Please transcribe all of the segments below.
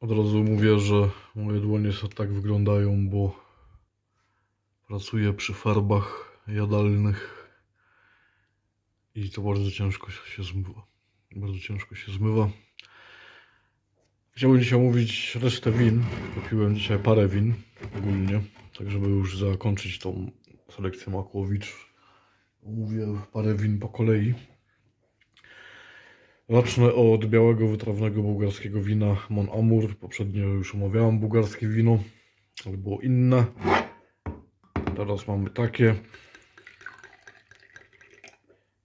Od razu mówię, że moje dłonie tak wyglądają, bo pracuję przy farbach jadalnych i to bardzo ciężko się zmywa. Bardzo ciężko się zmywa. Chciałbym dzisiaj omówić resztę win. Kupiłem dzisiaj parę win ogólnie, tak żeby już zakończyć tą selekcję Makłowicz. Omówię parę win po kolei. Zacznę od białego, wytrawnego bułgarskiego wina Mon Amour. Poprzednio już omawiałem bułgarskie wino, ale było inne. Teraz mamy takie.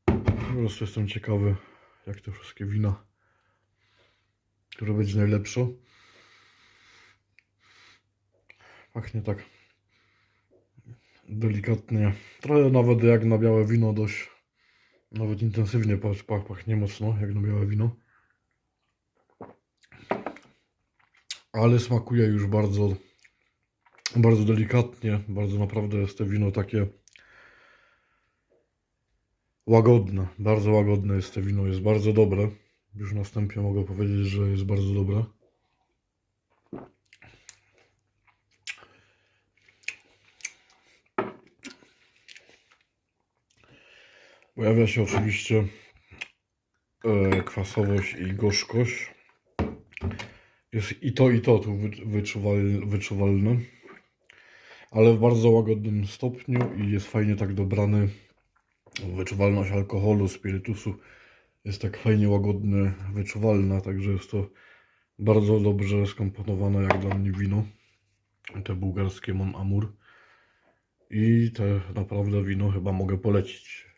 Po prostu jestem ciekawy, jak te wszystkie wina, które będzie najlepsze. Pachnie tak delikatnie, trochę nawet jak na białe wino, dość nawet intensywnie pach, pach, pachnie mocno, jak na białe wino. Ale smakuje już bardzo, bardzo delikatnie. Bardzo naprawdę jest to wino takie łagodne. Bardzo łagodne jest to wino, jest bardzo dobre. Już na wstępie mogę powiedzieć, że jest bardzo dobre. Pojawia się oczywiście e, kwasowość i gorzkość. Jest i to, i to tu wy- wyczuwal, wyczuwalne, ale w bardzo łagodnym stopniu i jest fajnie tak dobrany. Wyczuwalność alkoholu, spirytusu jest tak fajnie łagodnie wyczuwalna, także jest to bardzo dobrze skomponowane jak dla mnie wino. Te bułgarskie Mon Amour. I te naprawdę wino chyba mogę polecić.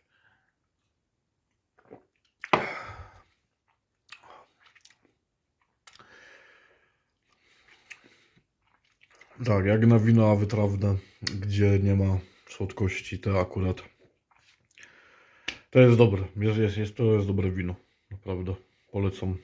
Tak, jak na wina wytrawne, gdzie nie ma słodkości, te akurat. To jest dobre. Jest, jest, jest, to jest dobre wino. Naprawdę. Polecam.